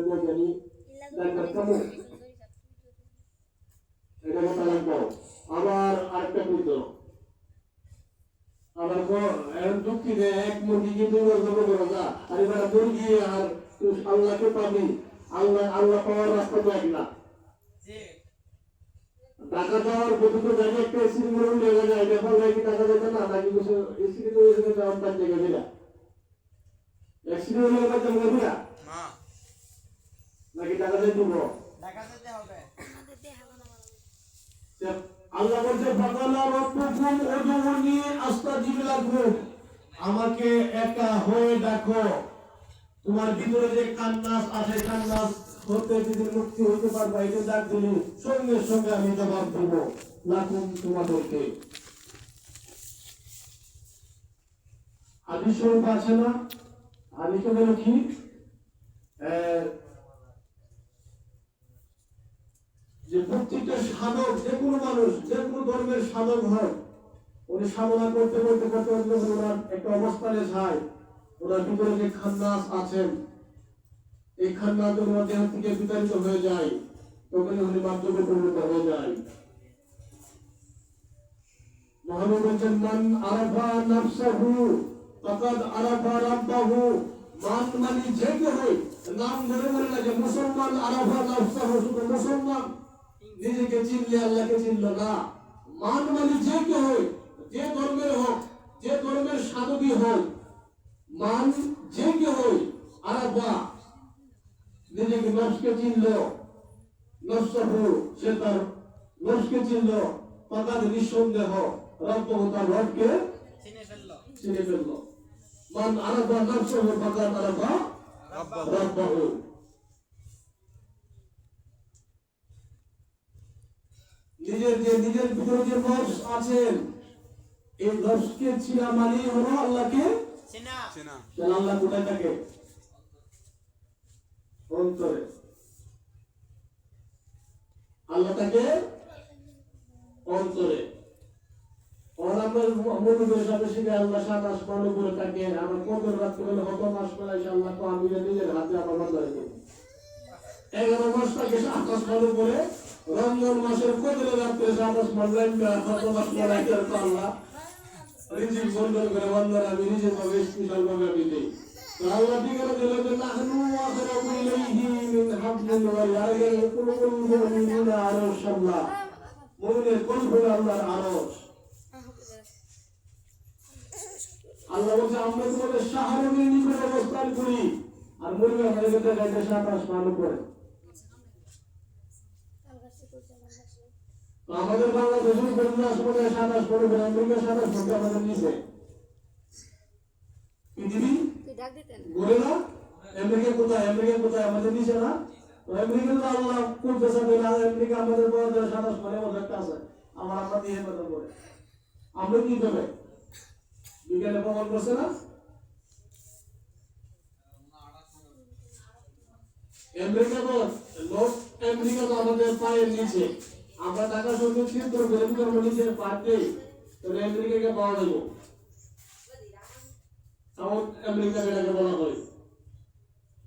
দিয়ে জানি ডাক্তার কেমন এটা কথা লাগবো আবার আরেকটা কইতো আবার এখন যুক্তি দেয় এক মুরগি কিন্তু জমা করো না আর এবার মুরগি আর আল্লাহকে পাবি আল্লাহ আল্লাহ পাওয়ার রাস্তা তো এক না টাকা দেওয়ার প্রতি তো জায়গায় একটা এসি মরণ লেগে যায় ব্যাপার নাকি টাকা দেবে না নাকি কিছু এসি তো এসে যাওয়ার তার জায়গা দিলা অ্যাক্সিডেন্ট হলে বাচ্চা মরে দিলা না নাকি টাকা দিয়ে হবে। আল্লাহ বলছে আমাকে একা হয়ে ডাকো তোমার ভিতরে যে কান্নাস আছে কান্নাস হতে যদি মুক্তি হতে পারবা এটা ডাক দিলি সঙ্গে সঙ্গে আমি জবাব দেব লাকুম তোমাদেরকে। হাদিস শরীফ আছে না? হাদিস হলো কি? যে প্রত্যেকটা সাধক, যে কোনো মানুষ, যে কোনো ধর্মের সাধক হয়, উনি সাধনা করতে করতে করতে করতে ওনার একটা অবস্থানে যায়। ওনার ভিতরে যে খান্নাস আছেন, এই খান্নাস ওনার দেহ থেকে বিতাড়িত হয়ে যায় তখন উনি মাধ্যমে পরিণত হয়ে যায়। বলছেন, মান আরাফা নাফসাহু আরাফা রাব্বাহু। মান মানে যে কেউ নাম ধরে বলে না যে মুসলমান আরাফা নাফসাহু, শুধু মুসলমান। নিজেকে চিনলে আল্লাহকে চিনল না। মান মানে যে কেউ হয় যে ধর্মের হোক যে ধর্মের সাধকই হোক মান যে কেউ হয় আরাফা নিজেকে নফসকে চিনল নফসাহু সে তার নফসকে চিনল পাতাদ নিঃসন্দেহ রব্বহু তার রবকে চিনে ফেলল। চিনে ফেলল। মান আরাফা নফসাহু পাতাদ আরাফা রব্বাহু। নিজের যে নিজের ভিতরে যে নফস আছেন এই নফসকে চিনা মানেই হলো আল্লাহকে চিনা। তাহলে আল্লাহ কোথায় থাকে? অন্তরে। আল্লাহ থাকে অন্তরে। মনে শিখে আল্লাহ সাত আসমান উপরে থাকে আমার কত রাত করে হত মাস করে আল্লাহ তো আমি নিজের হাতে আমার মাথায় এগারো মাস থাকে সাত আসমান উপরে রমজান মাসের কত রাত করে সাত আসমান রাখবে হত মাস করে রাখে তো আল্লাহ রিজিক বন্টন করে বন্ধন আমি নিজের ভাবে, স্পেশাল ভাবে আমি দিই। তো আল্লাহ ঠিকানা দিল যে, নাহনু আকরাবু ইলাইহি মিন হাবলিল ওয়ারিয়াল কুলুল মুমিনিনা আরশাল্লাহ মুমিনের কোন হলো আল্লাহর আরশ। আল্লাহ বলছে, আমরা তোমাদের অবস্থান করি। আর মরিবে আমাদের ভিতরে যাইতে সাত আসমান উপরে। তো আমাদের বাংলাদেশের বন্যা আসমানে সাত আসমান উপরে আমেরিকা সাত আসমান আমাদের নিচে। পৃথিবী ঘুরে না। আমেরিকা কোথায়? আমেরিকা কোথায়? আমাদের নিচে না? আমেরিকা তো আল্লাহ করতেছে না আমেরিকা আমাদের বড় সাত আসমানের মধ্যে একটা আছে। আমার আমরা দিয়ে কথা বলে। আমরা কি করবে? বিজ্ঞানে প্রমাণ করছে না? আমেরিকা তো লোক আমাদের পায়ের নিচে। আমরা টাকা সঙ্গে চিন্তা করে করব নিচে পাতে তাহলে আমেরিকাকে পাওয়া যাব। সাউথ আমেরিকা যেটাকে বলা হয়।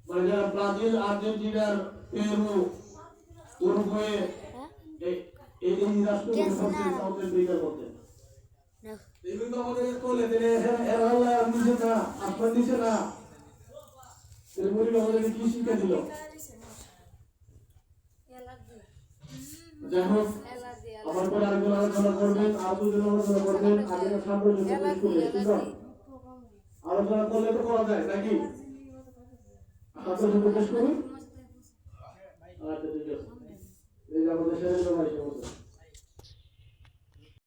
মানে যারা ব্রাজিল আর্জেন্টিনার পেরু উরুগুয়ে এই- রাষ্ট্রগুলো হচ্ছে সাউথ আমেরিকার মধ্যে। এগুলো আমাদের তোলে দিলে এর আল্লাহ নিচে না আপনার নিচে না। এরপরে আমাদেরকে কি শিক্ষা দিল? আলোচনা আর দুজন আলোচনা করবেন আগে করলে তো করা যায়, নাকি? আপনার সাথে শেষ করুন। আচ্ছা ঠিক আছে। এই আমাদের শেষ